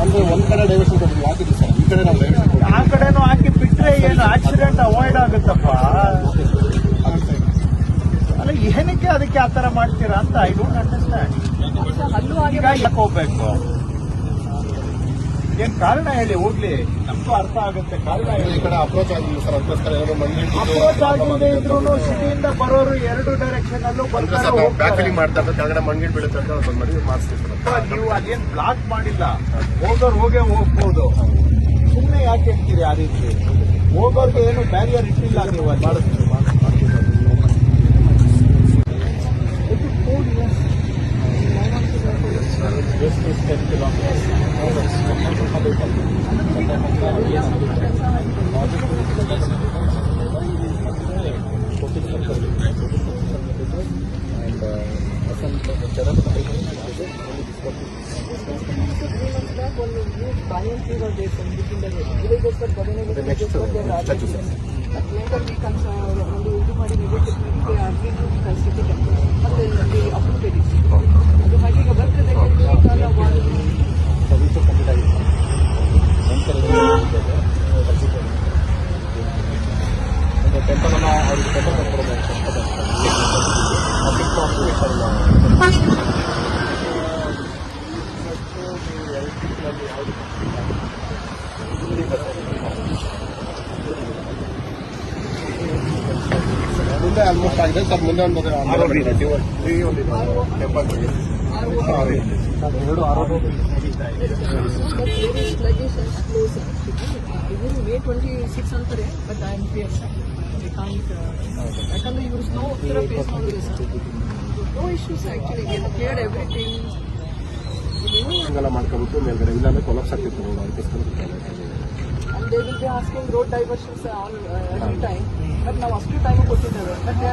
ಅಂದ್ರೆ ಒಂದ್ ಕಡೆ ಡೈವರ್ಷನ್ ಕೊಡ್ತೀವಿ ಹಾಕಿದ್ವಿ ಸರ್? ಈ ಕಡೆ ನಾವು ಡೈವರ್ಷನ್ ಆ ಕಡೆನೂ ಹಾಕಿ ಬಿಟ್ರೆ ಏನು ಆಕ್ಸಿಡೆಂಟ್ ಅವಾಯ್ಡ್ ಆಗುತ್ತಪ್ಪ? ಅಲ್ಲ ಏನಕ್ಕೆ ಅದಕ್ಕೆ ಆ ತರ ಮಾಡ್ತೀರಾ ಅಂತ ಐ ಡೋಂಟ್ ಅಂಡರ್ಸ್ಟ್ಯಾಂಡ್ ಅಲ್ಲೂ ಆಗಿ ಈಗ ಹೋಗ್ಬೇಕು? ಏನ್ ಕಾರಣ ಹೇಳಿ ಹೋಗ್ಲಿ. ನಮ್ಗೂ ಅರ್ಥ ಆಗುತ್ತೆ ಕಾರಣ ಈ ಹೇಳಿ ಕಡೆ ಅಪ್ರೋಚ್ ಆಗಿಲ್ಲ ಸರ್ ಅದಕ್ಕೋಸ್ಕರ ಏನೋ ಮಂಡಿ ಅಪ್ರೋಚ್ ಆಗದೆ ಇದ್ರು ಸಿಟಿಯಿಂದ ಬರೋರು ಎರಡು ಡೈರೆಕ್ಷನ್ ಅಲ್ಲೂ ಬರ್ತಾರೆ ಸರ್ ನಾವು ಬ್ಯಾಕ್ ಹೋಗ್ತಾರೆ. ಫಿಲ್ಲಿಂಗ್ ಮಾಡ್ತಾ ಕೆಳಗಡೆ ಮಂಗಿಟ್ ಬೀಳುತ್ತೆ ಅಂತ ಒಂದು ಮದುವೆ ಮಾಡಿಸ್ತೀವಿ ಸರ್. ನೀವು ಅದೇನ್ ಬ್ಲಾಕ್ ಮಾಡಿಲ್ಲ. ಹೋಗೋರು ಹೋಗೇ ಹೋಗ್ಬೋದು. ಸುಮ್ಮನೆ ಯಾಕೆ ಇರ್ತೀರಿ ಆ ರೀತಿ? ಹೋಗೋರ್ಗೆ ಏನು ಬ್ಯಾರಿಯರ್ ಇಟ್ಟಿಲ್ಲ ನೀವು ಮಾಡಿಸ್ತೀವಿ The next uh, statue. ಮುಂದೆ ಆಲ್ಮೋಸ್ಟ್ ಆಗಿದೆ ಸರ್ ಮುಂದೆ ಒಂದು ಟೆಂಪಲ್ ಎರಡು ಆರೋಗ್ಯ ಬಟ್ ವೆರಿ And close ಇವರು ಮೇ ಟ್ವೆಂಟಿ ಸಿಕ್ಸ್ ಅಂತಾರೆ but I am clear can't ಯಾಕಂದ್ರೆ ಇವರು ಸ್ನೋ ಥರ ಫೇಸ್ ಮಾಡಿದ್ರು sir no issues actually clear everything ಹಿಂಗೆಲ್ಲ ಮಾಡ್ಕೊಬಿಟ್ಟು ಮೇಲ್ಗಡೆ ಇಲ್ಲಾಂದ್ರೆ ಕೊಲಾಪ್ಸ್ ಆಗ್ತಿತ್ತು road and they will be asking road diversions all uh, time. But ನಾವು ಅಷ್ಟು ಟೈಮ್ ಕೊಟ್ಟಿದ್ದೇವೆ ಬಟ್ ದೇ